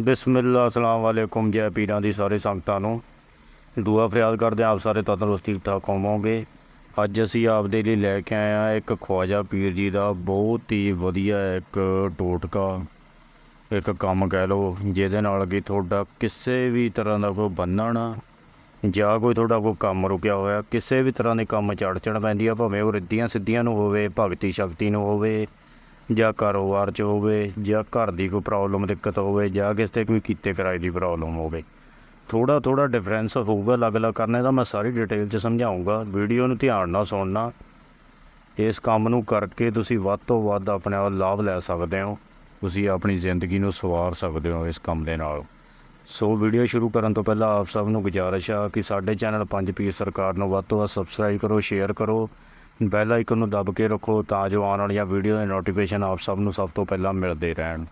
ਬਿਸਮਿਲ੍ਲਾ, ਅਸਲਾਮ ਵਾਲੇਕੁਮ ਜੈ ਪੀਰਾਂ ਦੀ ਸਾਰੇ ਸੰਗਤਾਂ ਨੂੰ। ਦੁਆ ਫਰਿਆਦ ਕਰਦੇ ਹਾਂ, ਆਪ ਸਾਰੇ ਤੰਦਰੁਸਤ ਠੀਕ ਠਾਕ ਹੋਵੋਗੇ। ਅੱਜ ਅਸੀਂ ਆਪ ਦੇ ਲਈ ਲੈ ਕੇ ਆਏ ਹਾਂ ਇੱਕ ਖਵਾਜਾ ਪੀਰ ਜੀ ਦਾ। ਬਹੁਤ ਹੀ ਵਧੀਆ ਇੱਕ ਟੋਟਕਾ, ਇੱਕ ਕੰਮ ਕਹਿ ਲਓ, ਜਿਹਦੇ ਨਾਲ ਕਿ ਤੁਹਾਡਾ ਕਿਸੇ ਵੀ ਤਰ੍ਹਾਂ ਦਾ ਕੋਈ ਬੰਨਣ ਜਾਂ ਕੋਈ ਤੁਹਾਡਾ ਕੋਈ ਕੰਮ ਰੁਕਿਆ ਹੋਇਆ, ਕਿਸੇ ਵੀ ਤਰ੍ਹਾਂ ਦੇ ਕੰਮ ਚੜ ਚੜ ਪੈਂਦੀ ਆ, ਭਾਵੇਂ ਉਹ ਰਿੱਧੀਆਂ ਸਿੱਧੀਆਂ ਨੂੰ ਹੋਵੇ ਭਗਤੀ ਸ਼ਕਤੀ ਨੂੰ ਹੋਵੇ ਜਾਂ ਕਾਰੋਬਾਰ 'ਚ ਹੋਵੇ, ਜਾਂ ਘਰ ਦੀ ਕੋਈ ਪ੍ਰੋਬਲਮ ਦਿੱਕਤ ਹੋਵੇ, ਜਾਂ ਕਿਸੇ ਤੇ ਕੋਈ ਕੀਤੇ ਕਿਰਾਏ ਦੀ ਪ੍ਰੋਬਲਮ ਹੋਵੇ। ਥੋੜਾ ਥੋੜਾ ਡਿਫਰੈਂਸ ਹੋਊਗਾ, ਅਲੱਗ-ਅਲੱਗ ਕਰਨੇ ਦਾ ਮੈਂ ਸਾਰੀ ਡਿਟੇਲ 'ਚ ਸਮਝਾਉਂਗਾ ਵੀਡੀਓ ਨੂੰ ਧਿਆਨ ਨਾਲ ਸੁਣਨਾ। ਇਸ ਕੰਮ ਨੂੰ ਕਰਕੇ ਤੁਸੀਂ ਵੱਧ ਤੋਂ ਵੱਧ ਆਪਣੇ ਆਪ ਲਾਭ ਲੈ ਸਕਦੇ ਹੋ। ਤੁਸੀਂ ਆਪਣੀ ਜ਼ਿੰਦਗੀ ਨੂੰ ਸਵਾਰ ਸਕਦੇ ਹੋ ਇਸ ਕੰਮ ਦੇ ਨਾਲ। ਸੋ ਵੀਡੀਓ ਸ਼ੁਰੂ ਕਰਨ ਤੋਂ ਪਹਿਲਾਂ ਆਪ ਸਭ ਨੂੰ ਗੁਜ਼ਾਰਿਸ਼ ਆ ਕਿ ਸਾਡੇ ਚੈਨਲ ਪੰਜ ਪੀ ਸਰਕਾਰ ਨੂੰ ਵੱਧ ਤੋਂ ਵੱਧ ਸਬਸਕ੍ਰਾਈਬ ਕਰੋ ਸ਼ੇਅਰ ਕਰੋ। ਬੈਲ ਆਈਕਨ ਨੂੰ ਦਬ ਕੇ ਰੱਖੋ ਤਾਂ ਜੋ ਆਉਣ ਵਾਲੀਆਂ ਵੀਡੀਓ ਦੇ ਨੋਟੀਫਿਕੇਸ਼ਨ ਆਪ ਸਭ ਨੂੰ ਸਭ ਤੋਂ ਪਹਿਲਾਂ ਮਿਲਦੇ ਰਹਿਣ।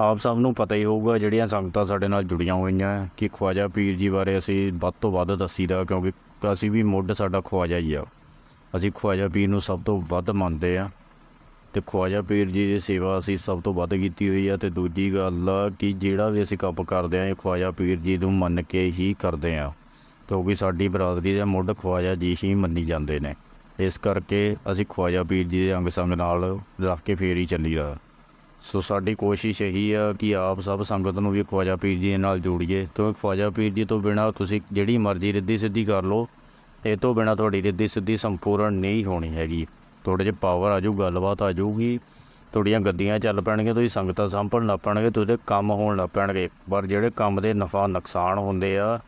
ਆਪ ਸਭ ਨੂੰ ਪਤਾ ਹੀ ਹੋਊਗਾ ਜਿਹੜੀਆਂ ਸੰਗਤਾਂ ਸਾਡੇ ਨਾਲ ਜੁੜੀਆਂ ਹੋਈਆਂ ਕਿ ਖਵਾਜਾ ਪੀਰ ਜੀ ਬਾਰੇ ਅਸੀਂ ਵੱਧ ਤੋਂ ਵੱਧ ਦੱਸੀਦਾ ਕਿਉਂਕਿ ਅਸੀਂ ਵੀ ਮੁੱਢ ਸਾਡਾ ਖਵਾਜਾ ਹੀ ਆ। ਅਸੀਂ ਖਵਾਜਾ ਪੀਰ ਨੂੰ ਸਭ ਤੋਂ ਵੱਧ ਮੰਨਦੇ ਆ ਤੇ ਖਵਾਜਾ ਪੀਰ ਜੀ ਦੀ ਸੇਵਾ ਅਸੀਂ ਸਭ ਤੋਂ ਵੱਧ ਕੀਤੀ ਹੋਈ ਆ ਤੇ ਦੂਜੀ ਗੱਲ ਆ ਕਿ ਜਿਹੜਾ ਵੀ ਅਸੀਂ ਕੰਮ ਕਰਦੇ ਆ ਇਹ ਖਵਾਜਾ ਪੀਰ ਜੀ ਨੂੰ ਮੰਨ ਕੇ ਹੀ ਕਰਦੇ ਆ ਕਿਉਂਕਿ ਸਾਡੀ ਬਰਾਦਰੀ ਦਾ ਮੁੱਢ ਖਵਾਜਾ ਜੀ ਹੀ ਮੰਨੀ ਜਾਂਦੇ ਨੇ। ਇਸ ਕਰਕੇ ਅਸੀਂ ਖਵਾਜਾ ਪੀਰ ਜੀ ਦੇ ਅੰਗ ਸੰਗ ਨਾਲ ਰੱਖ ਕੇ ਫੇਰ ਹੀ ਚੱਲੀਦਾ ਸੋ ਸਾਡੀ ਕੋਸ਼ਿਸ਼ ਇਹੀ ਆ ਕਿ ਆਪ ਸਭ ਸੰਗਤ ਨੂੰ ਵੀ ਖਵਾਜਾ ਪੀਰ ਜੀ ਦੇ ਨਾਲ ਜੋੜੀਏ। ਕਿਉਂਕਿ ਖਵਾਜਾ ਪੀਰ ਜੀ ਤੋਂ ਬਿਨਾ ਤੁਸੀਂ ਜਿਹੜੀ ਮਰਜ਼ੀ ਰਿੱਧੀ ਸਿੱਧੀ ਕਰ ਲਓ, ਇਹ ਤੋਂ ਬਿਨਾ ਤੁਹਾਡੀ ਰਿੱਧੀ ਸਿੱਧੀ ਸੰਪੂਰਨ ਨਹੀਂ ਹੋਣੀ ਹੈਗੀ। ਤੁਹਾਡੇ 'ਚ ਪਾਵਰ ਆ ਜਾਊ, ਗੱਲਬਾਤ ਆ ਜਾਊਗੀ, ਤੁਹਾਡੀਆਂ ਗੱਡੀਆਂ ਚੱਲ ਪੈਣਗੀਆਂ, ਤੁਸੀਂ ਸੰਗਤਾਂ ਸੰਭਲਣ ਲੱਗ ਪੈਣਗੇ, ਤੁਹਾਡੇ ਕੰਮ ਹੋਣ ਲੱਗ ਪੈਣਗੇ। ਪਰ ਜਿਹੜੇ ਕੰਮ ਦੇ ਨਫਾ ਨੁਕਸਾਨ ਹੁੰਦੇ ਆ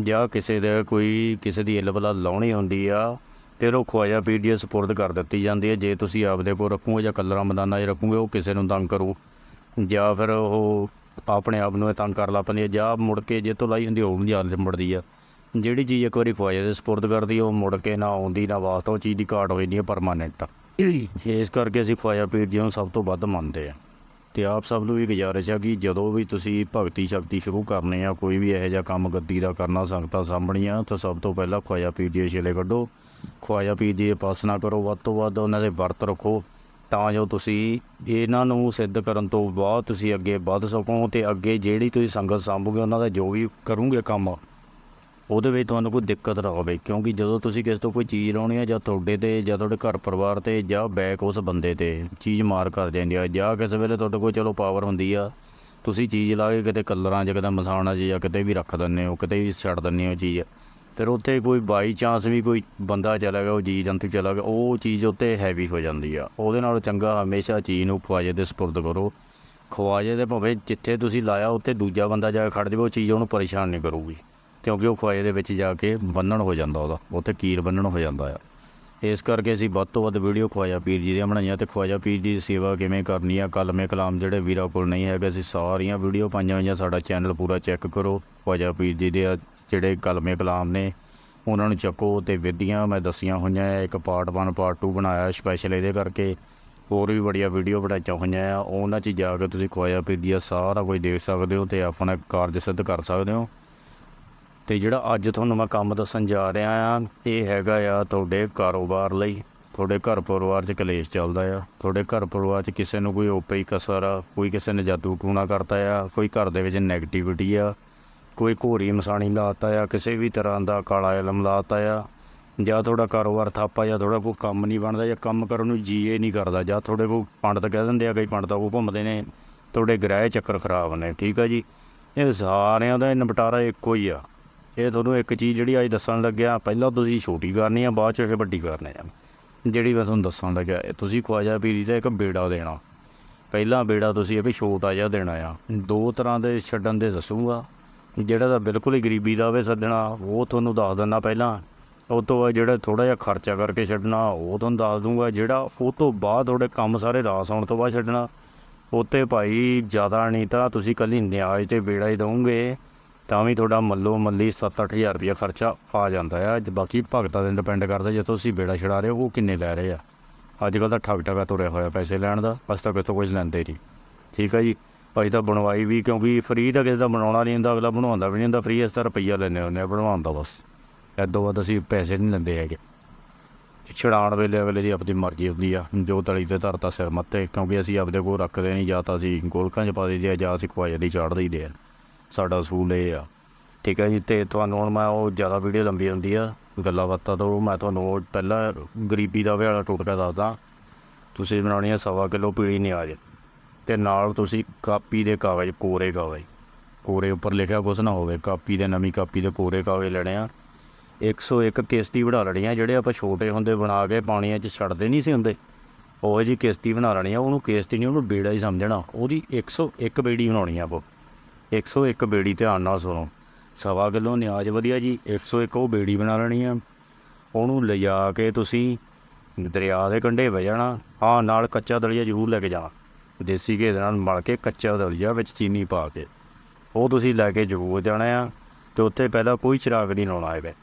ਜਾਂ ਕਿਸੇ ਦੇ ਕੋਈ, ਕਿਸੇ ਦੀ ਇਲਵਲਾ ਲਾਉਣੀ ਹੁੰਦੀ ਆ ਖਵਾਜਾ ਪੀਰ ਜੀ ਸਪੁਰਦ ਕਰ ਦਿੱਤੀ ਜਾਂਦੀ ਹੈ। ਜੇ ਤੁਸੀਂ ਆਪਦੇ ਕੋਲ ਰੱਖੋਗੇ ਜਾਂ ਕਲਰਾਂ ਮਦਾਨਾ 'ਚ ਰੱਖੋਗੇ ਉਹ ਕਿਸੇ ਨੂੰ ਤੰਗ ਕਰੂ। ਜਾਂ ਫਿਰ ਉਹ ਆਪਣੇ ਆਪ ਨੂੰ ਤੰਗ ਕਰ ਲਾ ਪੈਂਦੀ ਹੈ। ਜਾਂ ਮੁੜ ਕੇ ਜੇ ਤੋਂ ਲਾਈ ਹੁੰਦੀ ਉਹ ਵੀ ਹਾਲਤ ਮੁੜਦੀ ਆ। ਜਿਹੜੀ ਚੀਜ਼ ਇੱਕ ਵਾਰੀ ਖਵਾਜਾ ਦੇ ਸਪੁਰਦ ਕਰਦੀ ਉਹ ਮੁੜ ਕੇ ਨਾ ਆਉਂਦੀ ਨਾ ਵਾਸਤਾ ਉਹ ਚੀਜ਼ ਦੀ ਘਾਟ ਹੋ ਜਾਂਦੀ ਹੈ ਪਰਮਾਨੈਂਟ। ਇਸ ਕਰਕੇ ਅਸੀਂ ਪੀਰ ਜੀ ਨੂੰ ਸਭ ਤੋਂ ਵੱਧ ਮੰਨਦੇ ਆ। ਤੇ ਆਪ ਸਭ ਨੂੰ ਵੀ ਗੁਜ਼ਾਰਿਸ਼ ਆ ਕਿ ਜਦੋਂ ਵੀ ਤੁਸੀਂ ਭਗਤੀ ਸ਼ਕਤੀ ਸ਼ੁਰੂ ਕਰਨੇ ਆ, ਕੋਈ ਵੀ ਇਹੋ ਜਿਹਾ ਕੰਮ ਗੱਦੀ ਦਾ ਕਰਨਾ ਸੰਗਤਾਂ ਸਾਹਮਣੀਆਂ ਤਾਂ ਸਭ ਤੋਂ ਪਹਿਲਾਂ ਖਵਾਇਆ ਪੀਰ ਜੀ ਦੇ ਕੱਢੋ। ਖਵਾਜਾ ਪੀਰ ਦੀ ਉਪਾਸਨਾ ਕਰੋ, ਵੱਧ ਤੋਂ ਵੱਧ ਉਹਨਾਂ ਦੇ ਵਰਤ ਰੱਖੋ, ਤਾਂ ਜੋ ਤੁਸੀਂ ਇਹਨਾਂ ਨੂੰ ਸਿੱਧ ਕਰਨ ਤੋਂ ਬਾਅਦ ਤੁਸੀਂ ਅੱਗੇ ਵੱਧ ਸਕੋ ਤੇ ਅੱਗੇ ਜਿਹੜੀ ਤੁਸੀਂ ਸੰਗਤ ਸਾਂਭੋਗੇ, ਉਹਨਾਂ ਦਾ ਜੋ ਵੀ ਕਰੋਗੇ ਕੰਮ ਉਹਦੇ ਵਿੱਚ ਤੁਹਾਨੂੰ ਕੋਈ ਦਿੱਕਤ ਨਾ ਹੋਵੇ, ਕਿਉਂਕਿ ਜਦੋਂ ਤੁਸੀਂ ਕਿਸੇ ਤੋਂ ਕੋਈ ਚੀਜ਼ ਲਾਉਣੀ ਆ ਜਾਂ ਤੁਹਾਡੇ ਤੇ ਜਾਂ ਤੁਹਾਡੇ ਘਰ ਪਰਿਵਾਰ ਤੇ ਜਾਂ ਬੈਕ ਉਸ ਬੰਦੇ ਤੇ ਚੀਜ਼ ਮਾਰ ਕਰ ਜਾਂਦੀ ਆ, ਜਾਂ ਕਿਸੇ ਵੇਲੇ ਤੁਹਾਡੇ ਕੋਲ ਚਲੋ ਪਾਵਰ ਹੁੰਦੀ ਆ, ਤੁਸੀਂ ਚੀਜ਼ ਲਾ ਕੇ ਕਿਤੇ ਕਲਰਾਂ 'ਚ, ਕਿਤੇ ਮਸਾਣਾ 'ਚ ਜਾਂ ਕਿਤੇ ਵੀ ਰੱਖ ਦਿੰਦੇ ਹੋ, ਕਿਤੇ ਵੀ ਛੱਡ ਦਿੰਦੇ ਹੋ ਚੀਜ਼, ਫਿਰ ਉੱਥੇ ਕੋਈ ਬਾਈ ਚਾਂਸ ਵੀ ਕੋਈ ਬੰਦਾ ਚਲਾ ਗਿਆ, ਉਹ ਜੀ ਜੰਤੂ ਚਲਾ ਗਿਆ, ਉਹ ਚੀਜ਼ ਉੱਤੇ ਹੈਵੀ ਹੋ ਜਾਂਦੀ ਆ। ਉਹਦੇ ਨਾਲੋਂ ਚੰਗਾ ਹਮੇਸ਼ਾ ਚੀਜ਼ ਨੂੰ ਖਵਾਜੇ ਦੇ ਸਪੁਰਦ ਕਰੋ। ਖਵਾਜੇ ਦੇ ਭਾਵੇਂ ਜਿੱਥੇ ਤੁਸੀਂ ਲਾਇਆ, ਉੱਥੇ ਦੂਜਾ ਬੰਦਾ ਜਾ ਕੇ ਖੜ ਜਾਵੇ, ਉਹ ਚੀਜ਼ ਉਹਨੂੰ ਪਰੇਸ਼ਾਨ ਨਹੀਂ ਕਰੂਗੀ। ਕਿਉਂਕਿ ਉਹ ਖਵਾਜੇ ਦੇ ਵਿੱਚ ਜਾ ਕੇ ਬੰਨਣ ਹੋ ਜਾਂਦਾ ਉਹਦਾ, ਉੱਥੇ ਕੀਰ ਬੰਨਣ ਹੋ ਜਾਂਦਾ ਆ। ਇਸ ਕਰਕੇ ਅਸੀਂ ਵੱਧ ਤੋਂ ਵੱਧ ਵੀਡੀਓ ਖਵਾਜਾ ਪੀਰ ਜੀ ਦੀਆਂ ਬਣਾਈਆਂ ਤੇ ਖਵਾਜਾ ਪੀਰ ਜੀ ਦੀ ਸੇਵਾ ਕਿਵੇਂ ਕਰਨੀ ਆ? ਕਲਮੇ ਕਲਾਮ ਜਿਹੜੇ ਵੀਰਾਂ ਕੋਲ ਨਹੀਂ ਹੈਗੇ, ਅਸੀਂ ਸਾਰੀਆਂ ਵੀਡੀਓ ਪਾਈਆਂ ਹੋਈਆਂ, ਸਾਡਾ ਚੈਨਲ ਪੂਰਾ ਚੈੱਕ ਕਰੋ। ਖਵਾਜਾ ਪੀਰ ਜੀ ਦੇ ਆ, ਜਿਹੜੇ ਕਲਮੇ ਕਲਾਮ ਨੇ, ਉਹਨਾਂ ਨੂੰ ਚੱਕੋ ਤੇ ਵਿਧੀਆਂ ਮੈਂ ਦੱਸੀਆਂ ਹੋਈਆਂ ਆ, ਇੱਕ ਪਾਰਟ 1 ਪਾਰਟ 2 ਬਣਾਇਆ ਸਪੈਸ਼ਲ ਇਹਦੇ ਕਰਕੇ। ਹੋਰ ਵੀ ਬੜੀਆਂ ਵੀਡੀਓ ਬਣਾਈਆਂ ਹੋਈਆਂ ਆ, ਉਹਨਾਂ 'ਚ ਜਾ ਕੇ ਤੁਸੀਂ ਖਵਾਜਾ ਪੀਰ ਜੀ ਦਾ ਸਾਰਾ ਕੁਝ ਦੇਖ ਸਕਦੇ ਹੋ ਤੇ ਆਪਣਾ ਕਾਰਜ ਸਿੱਧ ਕਰ ਸਕਦੇ ਹੋ। ਤੇ ਜਿਹੜਾ ਅੱਜ ਤੁਹਾਨੂੰ ਮੈਂ ਕੰਮ ਦੱਸਣ ਜਾ ਰਿਹਾ ਆ, ਇਹ ਹੈਗਾ ਆ ਤੁਹਾਡੇ ਕਾਰੋਬਾਰ ਲਈ। ਤੁਹਾਡੇ ਘਰ ਪਰਿਵਾਰ 'ਚ ਕਲੇਸ਼ ਚੱਲਦਾ ਆ। ਤੁਹਾਡੇ ਘਰ ਪਰਿਵਾਰ 'ਚ ਕਿਸੇ ਨੂੰ ਕੋਈ ਓਪਰੀ ਕਸਰ ਆ, ਕੋਈ ਕਿਸੇ ਨੇ ਜਾਦੂ ਟੂਣਾ ਕਰਤਾ ਆ, ਕੋਈ ਘਰ ਦੇ ਵਿੱਚ ਨੈਗੇਟਿਵਿਟੀ ਆ, ਕੋਈ ਘੋਰੀ ਮਸਾਣੀ ਲਾਤਾ ਆ, ਕਿਸੇ ਵੀ ਤਰ੍ਹਾਂ ਦਾ ਕਾਲਾ ਇਲਮ ਲਾਤਾ ਆ। ਜਾਂ ਤੁਹਾਡਾ ਕਾਰੋਬਾਰ ਠੱਪ ਆ ਜਾਂ ਤੁਹਾਡਾ ਕੋਈ ਕੰਮ ਨਹੀਂ ਬਣਦਾ ਜਾਂ ਕੰਮ ਕਰਨ ਨੂੰ ਜੀਏ ਨਹੀਂ ਕਰਦਾ। ਜਾਂ ਤੁਹਾਡੇ ਕੋਲ ਪੰਡਤ ਕਹਿ ਦਿੰਦੇ ਆ, ਕਈ ਪੰਡਤ ਉਹ ਘੁੰਮਦੇ ਨੇ, ਤੁਹਾਡੇ ਗ੍ਰਹਿ ਚੱਕਰ ਖਰਾਬ ਨੇ, ਠੀਕ ਆ ਜੀ? ਇਹ ਸਾਰਿਆਂ ਦਾ ਨਿਪਟਾਰਾ ਇੱਕੋ ਹੀ ਆ। ਇਹ ਤੁਹਾਨੂੰ ਇੱਕ ਚੀਜ਼ ਜਿਹੜੀ ਅੱਜ ਦੱਸਣ ਲੱਗਿਆ, ਪਹਿਲਾਂ ਤੁਸੀਂ ਛੋਟੀ ਕਰਨੀ ਆ, ਬਾਅਦ ਚ ਇਹ ਵੱਡੀ ਕਰਨੀ ਆ। ਜਿਹੜੀ ਮੈਂ ਤੁਹਾਨੂੰ ਦੱਸਣ ਲੱਗਿਆ, ਇਹ ਤੁਸੀਂ ਖਵਾਜਾ ਪੀਰੀ ਦਾ ਇੱਕ ਬੇੜਾ ਦੇਣਾ। ਪਹਿਲਾ ਬੇੜਾ ਤੁਸੀਂ ਇਹ ਵੀ ਛੋਟਾ ਜਿਹਾ ਦੇਣਾ ਆ। ਦੋ ਤਰ੍ਹਾਂ ਦੇ ਛੱਡਣ ਦੇ ਦੱਸੂਗਾ। ਜਿਹੜਾ ਤਾਂ ਬਿਲਕੁਲ ਹੀ ਗਰੀਬੀ ਦਾ ਹੋਵੇ ਸੱਦਣਾ ਉਹ ਤੁਹਾਨੂੰ ਦੱਸ ਦਿੰਦਾ ਪਹਿਲਾਂ। ਉਹ ਤੋਂ ਬਾਅਦ ਜਿਹੜਾ ਥੋੜਾ ਜਿਹਾ ਖਰਚਾ ਕਰਕੇ ਛੱਡਣਾ, ਉਹ ਤੁਹਾਨੂੰ ਦੱਸ ਦੂੰਗਾ। ਜਿਹੜਾ ਉਹ ਤੋਂ ਬਾਅਦ ਤੁਹਾਡੇ ਕੰਮ ਸਾਰੇ ਰਾਸ ਆਉਣ ਤੋਂ ਬਾਅਦ ਛੱਡਣਾ। ਉੱਤੇ ਭਾਈ ਜ਼ਿਆਦਾ ਨਹੀਂ ਤਾਂ ਤੁਸੀਂ ਕੱਲੀ ਨਿਆਜ਼ ਤੇ ਬੇੜਾ ਹੀ ਦਵੋਗੇ। ਤਾਂ ਵੀ ਤੁਹਾਡਾ ਮੱਲੋ ਮੱਲੀ 7-8000 ਰੁਪਇਆ ਖਰਚਾ ਆ ਜਾਂਦਾ ਆ। ਬਾਕੀ ਭਗਤਾਂ ਦੇ ਡਿਪੈਂਡ ਕਰਦਾ ਜੇ ਤੁਸੀਂ ਬੇੜਾ ਛਡਾ ਰਹੇ ਹੋ, ਉਹ ਕਿੰਨੇ ਲੈ ਰਹੇ ਆ। ਅੱਜ ਕੱਲ੍ਹ ਤਾਂ ਠੱਗ ਠਗਾ ਤੁਰਿਆ ਹੋਇਆ ਪੈਸੇ ਲੈਣ ਦਾ, ਬਸ ਤਾਂ ਕਿਤੋਂ ਕੁਝ ਲੈਂਦੇ ਨਹੀਂ। ਠੀਕ ਹੈ ਜੀ? ਭਾਈ ਤਾਂ ਬਣਵਾਈ ਵੀ ਕਿਉਂਕਿ ਫ੍ਰੀ ਤਾਂ ਕਿਸੇ ਦਾ ਬਣਾਉਣਾ ਨਹੀਂ ਹੁੰਦਾ, ਅਗਲਾ ਬਣਵਾਉਂਦਾ ਵੀ ਨਹੀਂ ਹੁੰਦਾ ਫ੍ਰੀ ਇਸ ਤਰ੍ਹਾਂ ਰੁਪਈਆ ਲੈਂਦੇ ਹੁੰਦੇ ਆ, ਬਣਵਾਉਣ ਦਾ ਬਸ। ਐਦੋਂ ਬਾਅਦ ਅਸੀਂ ਪੈਸੇ ਨਹੀਂ ਲੈਂਦੇ ਹੈਗੇ। ਛੜਾਣ ਵੇਲੇ ਅਗਲੇ ਦੀ ਆਪਣੀ ਮਰਜ਼ੀ ਹੁੰਦੀ ਆ। ਜੋ ਤਲੀ ਤੇ ਧਰਤਾ ਸਿਰ ਮੱਤੇ ਕਿਉਂਕਿ ਅਸੀਂ ਆਪਦੇ ਕੋਲ ਰੱਖਦੇ ਨਹੀਂ, ਜਾਂ ਤਾਂ ਅਸੀਂ ਗੋਲਕਾਂ 'ਚ ਪਾ ਦਈਦੇ ਆ, ਜਾਂ ਅਸੀਂ ਖਵਾਜੇ ਦੀ ਚਾੜ ਦਈਦੇ ਆ। ਸਾਡਾ ਅਸੂਲ ਇਹ ਆ। ਠੀਕ ਹੈ ਜੀ, ਤੇ ਤੁਹਾਨੂੰ ਹੁਣ ਮੈਂ ਉਹ ਜ਼ਿਆਦਾ ਵੀਡੀਓ ਲੰਬੀ ਹੁੰਦੀ ਆ, ਗੱਲਾਂ ਬਾਤਾਂ ਤੋਂ ਮੈਂ ਤੁਹਾਨੂੰ ਉਹ ਪਹਿਲਾਂ ਗਰੀਬੀ ਦਾ ਵਿਹਾਲਾ ਟੋਟਕਾ ਦੱਸਦਾ। ਤੁਸੀਂ ਬਣਾਉਣੀ ਆ ਸਵਾ ਕਿਲੋ ਪੀਲੀ ਨਿਆਜ, ਤੇ ਨਾਲ ਤੁਸੀਂ ਕਾਪੀ ਦੇ ਕਾਗਜ਼ ਕੋਰੇ ਕਾਗਜ਼। ਕੋਰੇ ਉੱਪਰ ਲਿਖਿਆ ਕੁਛ ਨਾ ਹੋਵੇ, ਕਾਪੀ ਦੇ, ਨਵੀਂ ਕਾਪੀ ਦੇ ਕੋਰੇ ਕਾਗਜ਼ ਲੈਣੇ ਆ। 101 ਕਿਸ਼ਤੀ ਬਣਾ ਲੈਣੀ ਆ, ਜਿਹੜੇ ਆਪਾਂ ਛੋਟੇ ਹੁੰਦੇ ਬਣਾ ਕੇ ਪਾਣੀਆਂ 'ਚ ਛੱਡਦੇ ਨਹੀਂ ਸੀ ਹੁੰਦੇ। ਉਹ ਜੀ ਕਿਸ਼ਤੀ ਬਣਾ ਲੈਣੀ ਆ, ਉਹਨੂੰ ਕਿਸ਼ਤੀ ਨਹੀਂ, ਉਹਨੂੰ ਬੇੜਾ ਹੀ ਸਮਝਣਾ। ਉਹਦੀ 101 ਬੇੜੀ ਬਣਾਉਣੀ ਆ ਉਹ 101 ਬੇੜੀ ਧਿਆਨ ਨਾਲ ਸੁਣੋ। ਸਵਾ ਕਿਲੋ ਨਿਆਜ ਵਧੀਆ ਜੀ 101 ਉਹ ਬੇੜੀ ਬਣਾ ਲੈਣੀ ਆ। ਉਹਨੂੰ ਲਿਜਾ ਕੇ ਤੁਸੀਂ ਦਰਿਆ ਦੇ ਕੰਢੇ ਵਹਿ ਜਾਣਾ। ਹਾਂ, ਨਾਲ ਕੱਚਾ ਦਲੀਆ ਜ਼ਰੂਰ ਲੈ ਕੇ ਜਾਣਾ ਦੇਸੀ ਘੇ ਦੇ ਨਾਲ ਮਲ ਕੇ ਕੱਚਾ ਦਲੀਆ ਵਿੱਚ ਚੀਨੀ ਪਾ ਕੇ। ਉਹ ਤੁਸੀਂ ਲੈ ਕੇ ਜ਼ਰੂਰ ਜਾਣਾ ਆ ਤੇ ਉੱਥੇ ਪਹਿਲਾਂ ਕੋਈ ਚਿਰਾਗ ਨਹੀਂ ਲਾਉਣਾ ਹੈ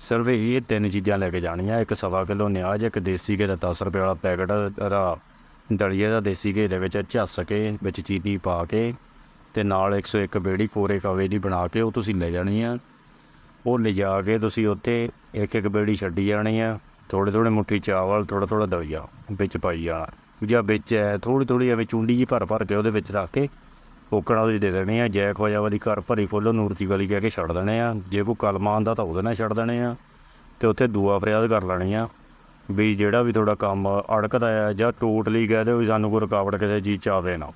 ਸਿਰਫ ਇਹ ਤਿੰਨ ਚੀਜ਼ਾਂ ਲੈ ਕੇ ਜਾਣੀਆਂ। ਇੱਕ ਸਵਾ ਕਿਲੋ ਨਿਆਜ, ਇੱਕ ਦੇਸੀ ਘੇ ਦਾ 10 ਰੁਪਏ ਵਾਲਾ ਪੈਕਟ ਰਾ ਦਲੀਏ ਦਾ ਦੇਸੀ ਘੇ ਦੇ ਵਿੱਚ ਝੱਸ ਕੇ, ਵਿੱਚ ਚੀਨੀ ਪਾ ਕੇ। ਤੇ ਨਾਲ 101 ਬੇੜੀ ਕੋਰੇ ਕਵੇ ਦੀ ਬਣਾ ਕੇ ਉਹ ਤੁਸੀਂ ਲੈ ਜਾਣੀ ਆ। ਉਹ ਲਿਜਾ ਕੇ ਤੁਸੀਂ ਉੱਥੇ ਇੱਕ ਇੱਕ ਬੇੜੀ ਛੱਡੀ ਜਾਣੀ ਆ। ਥੋੜੇ ਥੋੜੇ ਮੁੱਠੀ ਚਾਵਲ ਥੋੜਾ ਥੋੜਾ ਦਲੀਆ ਵਿੱਚ ਪਾਈ ਜਾਣਾ। ਜਾਂ ਵਿੱਚ ਹੈ ਥੋੜੀ ਥੋੜੀ ਐਵੇਂ ਚੁੰਡੀ ਜੀ ਭਰ ਭਰ ਕੇ ਉਹਦੇ ਵਿੱਚ ਰੱਖ ਕੇ ਕੋਕਣਾ ਉਹਦੀ ਦੇ ਦੇਣੇ ਆ। ਜੈ ਖੋਜਾ ਵਾਲੀ ਘਰ ਭਰੀ ਫੁੱਲ ਨੂਰਤੀ ਵਾਲੀ ਕਹਿ ਕੇ ਛੱਡ ਦੇਣੇ ਆ। ਜੇ ਕੋਈ ਕਲਮਾ ਆਂਦਾ ਤਾਂ ਉਹਦੇ ਨਾਲ ਛੱਡ ਦੇਣੇ ਆ। ਤੇ ਉੱਥੇ ਦੁਆ ਫਰਿਆਦ ਕਰ ਲੈਣੀ ਆ ਵੀ ਜਿਹੜਾ ਵੀ ਤੁਹਾਡਾ ਕੰਮ ਅੜਕਦਾ ਆ ਜਾਂ ਟੋਟਲੀ ਕਹਿ ਦਿਓ ਵੀ ਸਾਨੂੰ ਕੋਈ ਰੁਕਾਵਟ ਕਿਸੇ ਚੀਜ਼ ਚ ਆਵੇ ਨਾ।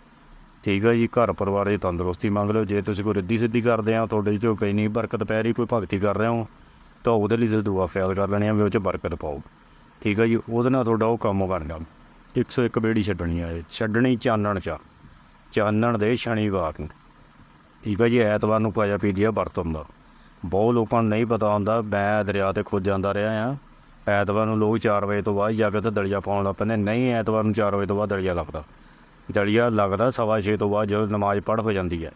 ਠੀਕ ਹੈ ਜੀ, ਘਰ ਪਰਿਵਾਰ ਦੀ ਤੰਦਰੁਸਤੀ ਮੰਗ ਲਓ। ਜੇ ਤੁਸੀਂ ਕੋਈ ਰਿੱਧੀ ਸਿੱਧੀ ਕਰਦੇ ਆ, ਤੁਹਾਡੇ ਚੋਂ ਕਈ ਨਹੀਂ ਬਰਕਤ ਪੈ ਰਹੀ, ਕੋਈ ਭਗਤੀ ਕਰ ਰਹੇ ਹੋ, ਤਾਂ ਉਹਦੇ ਲਈ ਤੁਸੀਂ ਦੁਆ ਫਰਿਆਦ ਕਰ ਲੈਣੀ ਆ, ਵੀ ਉਹ ਚ ਬਰਕਤ ਪਾਓ। ਠੀਕ ਹੈ ਜੀ, ਉਹਦੇ ਨਾਲ ਤੁਹਾਡਾ ਉਹ ਕੰਮ ਬਣ ਗਿਆ 101 ਬੇੜੀ ਛੱਡਣੀ ਆ ਛੱਡਣੀ ਚਾਨਣ ਚ ਚਾਨਣ ਦੇ ਸ਼ਨੀਵਾਰ ਨੂੰ। ਠੀਕ ਹੈ ਜੀ, ਐਤਵਾਰ ਨੂੰ ਪਾਇਆ ਪੀਦੀ ਆ ਵਰਤ ਹੁੰਦਾ ਬਹੁਤ ਲੋਕਾਂ ਨੂੰ ਨਹੀਂ ਪਤਾ ਹੁੰਦਾ, ਮੈਂ ਦਰਿਆ ਤੇ ਖੁਦ ਜਾਂਦਾ ਰਿਹਾ ਆ। ਐਤਵਾਰ ਨੂੰ ਲੋਕ 4 ਵਜੇ ਤੋਂ ਬਾਅਦ ਜਾ ਕੇ ਤੇ ਦਲੀਆ ਪਾਉਣ ਲੱਗ ਪੈਂਦੇ ਨਹੀਂ, ਐਤਵਾਰ ਨੂੰ 4 ਵਜੇ ਤੋਂ ਬਾਅਦ ਦਲੀਆ ਲੱਗਦਾ ਦਲੀਆ ਲੱਗਦਾ ਸਵਾ ਛੇ ਤੋਂ ਬਾਅਦ ਜਦੋਂ ਨਮਾਜ਼ ਪੜ੍ਹ ਹੋ ਜਾਂਦੀ ਹੈ।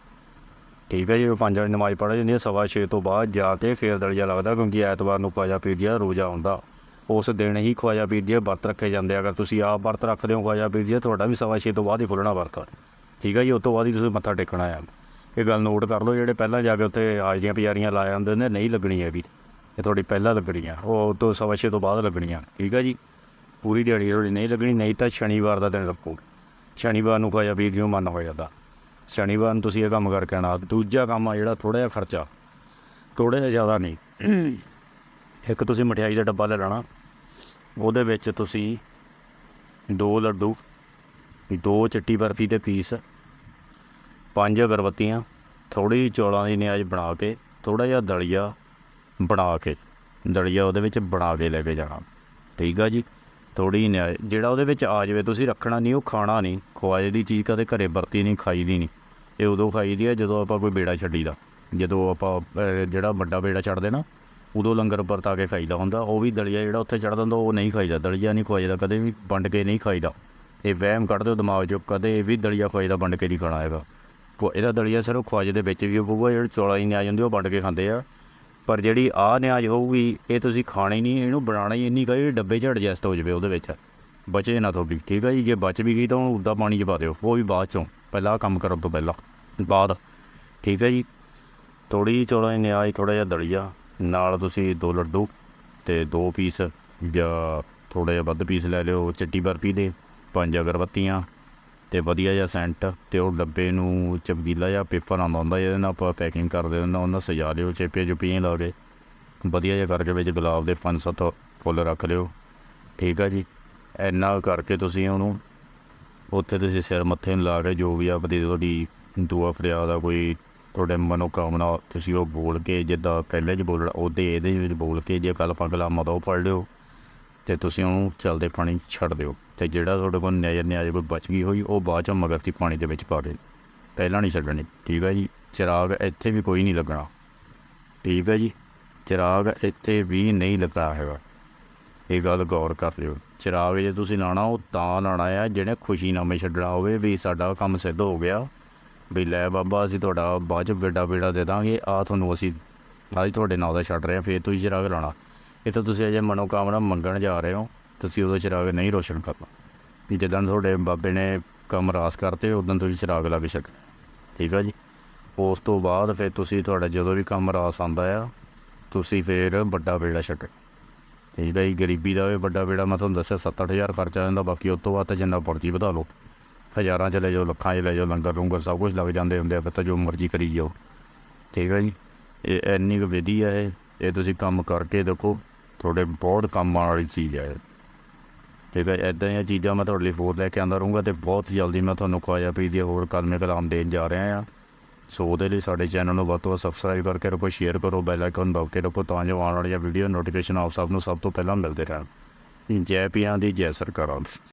ਠੀਕ ਹੈ ਜੀ ਪੰਜ ਵਜੇ ਨਮਾਜ਼ ਪੜ੍ਹ ਜਾਂਦੀ ਹੈ, ਸਵਾ ਛੇ ਤੋਂ ਬਾਅਦ ਜਾ ਕੇ ਫੇਰ ਦਲੀਆ ਲੱਗਦਾ ਕਿਉਂਕਿ ਐਤਵਾਰ ਨੂੰ ਖਵਾਜਾ ਪੀਦੀਆ ਰੋਜ਼ਾ ਆਉਂਦਾ ਉਸ ਦਿਨ ਹੀ ਖਵਾਜਾ ਪੀਦੀਆ ਵਰਤ ਰੱਖੇ ਜਾਂਦੇ ਆ। ਅਗਰ ਤੁਸੀਂ ਆਪ ਵਰਤ ਰੱਖਦੇ ਹੋ ਖਵਾਜਾ ਪੀਦੀਆ ਤੁਹਾਡਾ ਵੀ ਸਵਾ ਛੇ ਤੋਂ ਬਾਅਦ ਹੀ ਖੁੱਲਣਾ ਵਰਤ ਠੀਕ ਹੈ ਜੀ, ਉਸ ਤੋਂ ਬਾਅਦ ਹੀ ਤੁਸੀਂ ਮੱਥਾ ਟੇਕਣਾ ਆ। ਇਹ ਗੱਲ ਨੋਟ ਕਰ ਲਓ, ਜਿਹੜੇ ਪਹਿਲਾਂ ਜਾ ਕੇ ਉੱਥੇ ਹਾਜ਼ਰੀਆਂ ਪਿਆਰੀਆਂ ਲਾ ਜਾਂਦੇ ਨੇ, ਨਹੀਂ ਲੱਗਣੀ ਹੈ ਵੀ ਇਹ ਤੁਹਾਡੀ ਪਹਿਲਾਂ ਲੱਗਣੀ ਆ ਉਹ ਤੋਂ ਸਵਾ ਛੇ ਤੋਂ ਬਾਅਦ ਲੱਗਣੀ ਆ ਠੀਕ ਹੈ ਜੀ, ਪੂਰੀ ਦਿਹਾੜੀ ਤੁਹਾਡੀ ਨਹੀਂ ਲੱਗਣੀ, ਨਹੀਂ ਤਾਂ ਸ਼ਨੀਵਾਰ ਦਾ ਦਿਨ ਰੱਖੋ ਸ਼ਨੀਵਾਰ ਨੂੰ ਖਵਾਜਾ ਪੀਰ ਨੂੰ ਮਨ ਹੋ ਜਾਂਦਾ ਸ਼ਨੀਵਾਰ ਨੂੰ ਤੁਸੀਂ ਇਹ ਕੰਮ ਕਰਕੇ ਆਉਣਾ। ਦੂਜਾ ਕੰਮ ਆ ਜਿਹੜਾ ਥੋੜਾ ਜਿਹਾ ਖਰਚਾ। ਥੋੜਾ ਜਿਹਾ ਜ਼ਿਆਦਾ ਨਹੀਂ। ਇੱਕ ਤੁਸੀਂ ਮਠਿਆਈ ਦਾ ਡੱਬਾ ਲੈ ਲੈਣਾ। ਉਹਦੇ ਵਿੱਚ ਤੁਸੀਂ ਦੋ ਲੱਡੂ, ਦੋ ਚਿੱਟੀ ਬਰਫੀ ਦੇ ਪੀਸ, ਪੰਜ ਅਗਰਬੱਤੀਆਂ ਥੋੜੀ ਚੌਲਾਂ ਦੀ ਨਿਆਜ਼ ਬਣਾ ਕੇ ਥੋੜਾ ਜਿਹਾ ਦਲੀਆ ਬਣਾ ਕੇ, ਦਲੀਆ ਉਹਦੇ ਵਿੱਚ ਬਣਾ ਕੇ ਲੈ ਕੇ ਜਾਣਾ। ਠੀਕ ਆ ਜੀ? ਥੋੜੀ ਨਿਆਜ਼ ਜਿਹੜਾ ਉਹਦੇ ਵਿੱਚ ਆ ਜਾਵੇ, ਤੁਸੀਂ ਰੱਖਣਾ ਨਹੀਂ, ਉਹ ਖਾਣਾ ਨਹੀਂ। ਖਵਾਏ ਦੀ ਚੀਜ਼ ਕਦੇ ਘਰੇ ਵਰਤੀ ਨਹੀਂ, ਖਾਈ ਦੀ ਨਹੀਂ। ਇਹ ਉਦੋਂ ਖਾਈ ਦੀ ਆ ਜਦੋਂ ਆਪਾਂ ਕੋਈ ਬੇੜਾ ਛੱਡੀਦਾ। ਜਦੋਂ ਆਪਾਂ ਜਿਹੜਾ ਵੱਡਾ ਬੇੜਾ ਛੱਡਦੇ ਨਾ, ਉਦੋਂ ਲੰਗਰ ਵਰਤਾ ਕੇ ਖਾਈਦਾ ਹੁੰਦਾ। ਉਹ ਵੀ ਦਲੀਆ ਜਿਹੜਾ ਉੱਥੇ ਚੜ੍ਹਦਾ ਹੁੰਦਾ, ਉਹ ਨਹੀਂ ਖਾਈਦਾ। ਦਲੀਆ ਨਹੀਂ ਖਵਾਈਦਾ, ਕਦੇ ਵੀ ਵੰਡ ਕੇ ਨਹੀਂ ਖਾਈਦਾ। ਇਹ ਵਹਿਮ ਕੱਢ ਦਿਓ ਦਿਮਾਗ 'ਚੋਂ, ਕਦੇ ਵੀ ਦਲੀਆ ਖਵਾਈਦਾ, ਵੰਡ ਕੇ ਨਹੀਂ ਖਾਣਾ ਹੈਗਾ। ਖੁ- ਇਹਦਾ ਦਲੀਆ ਸਿਰਫ ਖਵਾਜੇ ਦੇ ਵਿੱਚ ਵੀ ਪਊਗਾ ਜਿਹੜੇ ਚੌਲਾਂ ਨਹੀਂ ਆ ਹੁੰਦੀ ਉਹ ਵੰਡ ਕੇ ਖਾਂਦੇ ਆ। ਪਰ ਜਿਹੜੀ ਆਹ ਨਿਆਜ਼ ਹੋਊਗੀ, ਇਹ ਤੁਸੀਂ ਖਾਣੀ ਨਹੀਂ, ਇਹਨੂੰ ਬਣਾਉਣਾ ਹੀ ਇੰਨੀ ਕਹੀ ਡੱਬੇ 'ਚ ਐਡਜਸਟ ਹੋ ਜਾਵੇ ਉਹਦੇ ਵਿੱਚ। ਬਚੇ ਨਾ ਤੁਹਾਡੀ, ਠੀਕ ਹੈ ਜੀ? ਜੇ ਬਚ ਵੀ ਗਈ ਤਾਂ ਉਹਨੂੰ ਉੱਦਾਂ ਪਾਣੀ 'ਚ ਪਾ ਦਿਓ, ਉਹ ਵੀ ਬਾਅਦ 'ਚੋਂ, ਪਹਿਲਾਂ ਆਹ ਕੰਮ ਕਰਨ ਤੋਂ ਪਹਿਲਾਂ, ਬਾਅਦ। ਠੀਕ ਹੈ ਜੀ? ਥੋੜੀ ਜਿਹੀ ਚੌਲਾਂ ਦੀ ਨਿਆਜ਼ ਥੋੜਾ ਜਿਹਾ ਦਲੀਆ ਨਾਲ ਤੁਸੀਂ ਦੋ ਲੱਡੂ ਤੇ ਦੋ ਪੀਸ ਜਾਂ ਥੋੜਾ ਜਿਹਾ ਵੱਧ ਪੀਸ ਲੈ ਲਿਓ, ਚਿੱਟੀ ਬਰਫੀ ਦੇ, ਪੰਜ ਅਗਰਬੱਤੀਆਂ ਤੇ ਵਧੀਆ ਜਿਹਾ ਸੈਂਟ ਤੇ ਉਹ ਡੱਬੇ ਨੂੰ ਚਮਕੀਲਾ ਜਿਹਾ ਪੇਪਰ ਆਉਂਦਾ ਹੁੰਦਾ ਜਿਹਦੇ ਨਾਲ ਆਪਾਂ ਪੈਕਿੰਗ ਕਰਦੇ ਹੁੰਦਾ ਉਹਨਾਂ ਸਜਾ ਲਿਓ ਚੇਪੇ ਜੁਪੀਆਂ ਲਾ ਕੇ। ਵਧੀਆ ਜਿਹਾ ਕਰਕੇ ਵਿੱਚ ਗੁਲਾਬ ਦੇ ਪੰਜ ਸੱਤ ਫੁੱਲ ਰੱਖ ਲਿਓ। ਠੀਕ ਆ ਜੀ। ਇੰਨਾ ਕਰਕੇ ਤੁਸੀਂ ਉਹਨੂੰ ਉੱਥੇ ਤੁਸੀਂ ਸਿਰ ਮੱਥੇ ਨੂੰ ਲਾ ਕੇ ਜੋ ਵੀ ਆਪਦੀ ਤੁਹਾਡੀ ਦੁਆ ਫਰਿਆਦ ਆ, ਕੋਈ ਤੁਹਾਡੇ ਮਨੋਕਾਮਨਾ ਤੁਸੀਂ ਉਹ ਬੋਲ ਕੇ ਜਿੱਦਾਂ ਪਹਿਲੇ 'ਚ ਬੋਲਣਾ, ਉਹਦੇ ਇਹਦੇ ਵਿੱਚ ਬੋਲ ਕੇ ਜੇ ਕੱਲ ਪਗਲਾ ਮਤਾ ਉਹ ਪੜ ਲਿਓ। ਤੇ ਤੁਸੀਂ ਉਹਨੂੰ ਚਲਦੇ ਪਾਣੀ ਛੱਡ ਦਿਓ ਤੇ ਜਿਹੜਾ ਤੁਹਾਡੇ ਕੋਲ ਨਜ਼ਰ ਨਹੀਂ ਆਜੇ ਕੋਈ ਬਚ ਗਈ ਹੋਈ, ਉਹ ਬਾਅਦ 'ਚ ਮਗਰਤੀ ਪਾਣੀ ਦੇ ਵਿੱਚ ਪਾ ਦੇ ਪਹਿਲਾਂ ਨਹੀਂ ਛੱਡਣੀ, ਠੀਕ ਹੈ ਜੀ? ਚਿਰਾਗ ਇੱਥੇ ਵੀ ਕੋਈ ਨਹੀਂ ਲੱਗਣਾ। ਠੀਕ ਹੈ ਜੀ? ਚਿਰਾਗ ਇੱਥੇ ਵੀ ਨਹੀਂ ਲੱਗਾ ਹੈਗਾ। ਇਹ ਗੱਲ ਗੌਰ ਕਰ ਲਿਓ। ਚਿਰਾਗ ਜੇ ਤੁਸੀਂ ਲਾਣਾ ਉਹ ਤਾਂ ਲਾਣਾ ਆ ਜਿਹੜੇ ਖੁਸ਼ੀ ਖੁਸ਼ੀਨਾਮੇ ਛੱਡਣਾ ਹੋਵੇ ਵੀ ਸਾਡਾ ਕੰਮ ਸਿੱਧ ਹੋ ਗਿਆ। ਵੀ ਲੈ ਬਾਬਾ, ਅਸੀਂ ਤੁਹਾਡਾ ਬਾਅਦ ਚ ਬੇੜਾ ਬੇੜਾ ਦੇ ਦਾਂਗੇ ਆ ਤੁਹਾਨੂੰ ਅਸੀਂ ਅੱਜ ਤੁਹਾਡੇ ਨਾਲ ਦਾ ਛੱਡ ਰਹੇ ਹਾਂ, ਫੇਰ ਤੁਸੀਂ ਚਿਰਾਗ ਲਾਣਾ ਇਹ ਤਾਂ ਤੁਸੀਂ ਅਜੇ ਮਨੋਕਾਮਨਾ ਮੰਗਣ ਜਾ ਰਹੇ ਹੋ, ਤੁਸੀਂ ਉਦੋਂ ਚਿਰਾਗ ਨਹੀਂ ਰੋਸ਼ਨ ਕਰਨਾ। ਵੀ ਜਿੱਦਾਂ ਤੁਹਾਡੇ ਬਾਬੇ ਨੇ ਕੰਮ ਰਾਸ ਕਰਤੇ, ਉਦੋਂ ਤੁਸੀਂ ਚਿਰਾਗ ਲਾ ਕੇ ਛੱਡ ਠੀਕ ਆ ਜੀ? ਉਸ ਤੋਂ ਬਾਅਦ ਫਿਰ ਤੁਸੀਂ ਤੁਹਾਡਾ ਜਦੋਂ ਵੀ ਕੰਮ ਰਾਸ ਆਂਦਾ ਆ, ਤੁਸੀਂ ਫਿਰ ਵੱਡਾ ਬੇੜਾ ਛੱਡ। ਠੀਕ ਹੈ ਜੀ? ਗਰੀਬੀ ਦਾ ਵੀ ਵੱਡਾ ਬੇੜਾ ਮੈਂ ਤੁਹਾਨੂੰ ਦੱਸਿਆ 7-8000 ਖਰਚਾ ਆ ਜਾਂਦਾ, ਬਾਕੀ ਉਸ ਤੋਂ ਬਾਅਦ ਤਾਂ ਜਿੰਨਾ ਪਰਚੀ ਵਧਾ ਲਓ। ਹਜ਼ਾਰਾਂ ਚ ਲੈ ਜਾਓ, ਲੱਖਾਂ ਚ ਲੈ ਜਾਓ, ਲੰਗਰ ਲੰਗਰ ਸਭ ਕੁਝ ਲੱਗ ਜਾਂਦੇ ਹੁੰਦੇ ਆ, ਫਿਰ ਤਾਂ ਜੋ ਮਰਜ਼ੀ ਕਰੀ ਜਾਓ। ਠੀਕ ਹੈ ਜੀ? ਇਹ ਇੰਨੀ ਕੁ ਵਧੀਆ ਹੈ ਇਹ ਤੁਸੀਂ ਕੰਮ ਕਰਕੇ ਦੇਖੋ। ਤੁਹਾਡੇ ਬਹੁਤ ਕੰਮ ਆਉਣ ਵਾਲੀ ਚੀਜ਼ ਹੈ ਇਹ। ਠੀਕ ਹੈ ਇਦਾਂ ਦੀਆਂ ਚੀਜ਼ਾਂ ਮੈਂ ਤੁਹਾਡੇ ਲਈ ਹੋਰ ਲੈ ਕੇ ਆਉਂਦਾ ਰਹੂੰਗਾ ਤੇ ਬਹੁਤ ਜਲਦੀ ਮੈਂ ਤੁਹਾਨੂੰ ਖਵਾਜਾ ਪੀ ਦੀ ਹੋਰ ਕਲਮੇ ਕਲਾਮ ਦੇਣ ਜਾ ਰਿਹਾ ਹਾਂ। ਸੋ ਉਹਦੇ ਲਈ ਸਾਡੇ ਚੈਨਲ ਨੂੰ ਵੱਧ ਤੋਂ ਵੱਧ ਸਬਸਕ੍ਰਾਈਬ ਕਰਕੇ ਰੱਖੋ ਸ਼ੇਅਰ ਕਰੋ ਬੈਲ ਆਈਕਨ ਦਬਾ ਕੇ ਰੱਖੋ ਤਾਂ ਜੋ ਆਉਣ ਵਾਲੀਆਂ ਵੀਡੀਓ ਨੋਟੀਫਿਕੇਸ਼ਨ ਆਪ ਸਭ ਨੂੰ ਸਭ ਤੋਂ ਪਹਿਲਾਂ ਮਿਲਦੇ ਰਹਿਣ। ਜੈ ਪੀਆਂ ਦੀ ਜੈ ਸਰਕਾਰਾਂ